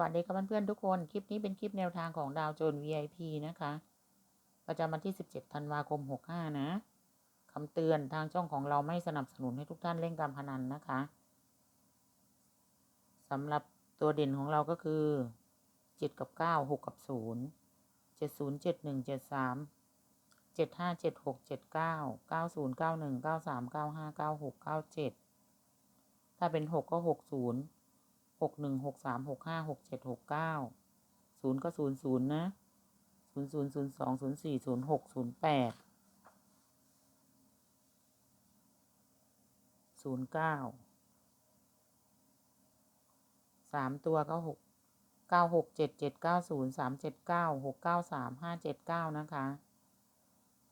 วัสดีครับเพื่อนๆทุกคน คลิปนี้เป็นคลิปแนวทางของดาวโจน VIP นะคะ ประจำวันที่ 17 ธันวาคม 65 นะคำเตือนทางช่องของเราไม่สนับสนุนให้ทุกท่านเล่นการพนันนะคะสำหรับตัวเด่นของเราก็คือ 7 กับ 9 6 กับ 0 70 71 73 75 76 79 90 91 93 95 96 97 ถ้าเป็น 6 ก็ 60 หกหนึ่งหกสามหกห้าหกเจ็ดหกเก้าศูนย์ก็ศูนย์ศูนย์นะศูนย์ศูนย์ศูนย์สองศูนย์สี่ศูนย์หกศูนย์แปดศูนย์เก้าสามตัวก็หกเก้าหกเจ็ดเจ็ดเก้าศูนย์สามเจ็ดเก้าหกเก้าสามห้าเจ็ดเก้านะคะ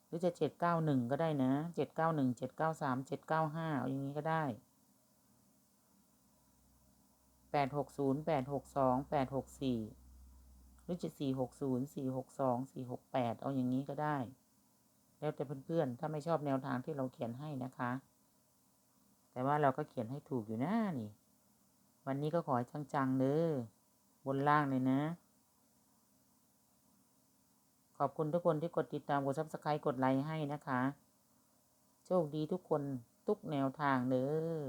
หรือจะเจ็ดเก้าหนึ่งก็ได้นะเจ็ดเก้าหนึ่งเจ็ดเก้าสามเจ็ดเก้าห้าเอาอย่างนี้ก็ได้ แปดหกศูนย์แปดหกสองแปดหกสี่หรือจะสี่หกศูนย์สี่หกสองสี่หกแปดเอาอย่างนี้ก็ได้ แล้วแต่เพื่อนๆ ถ้าไม่ชอบแนวทางที่เราเขียนให้นะคะ แต่ว่าเราก็เขียนให้ถูกอยู่นะนี่ วันนี้ก็ขอให้จังๆเด้อบนล่างเลยนะ ขอบคุณทุกคนที่กดติดตามกดซับสไครต์กดไลค์ให้นะคะ โชคดีทุกคนทุกแนวทางเด้อ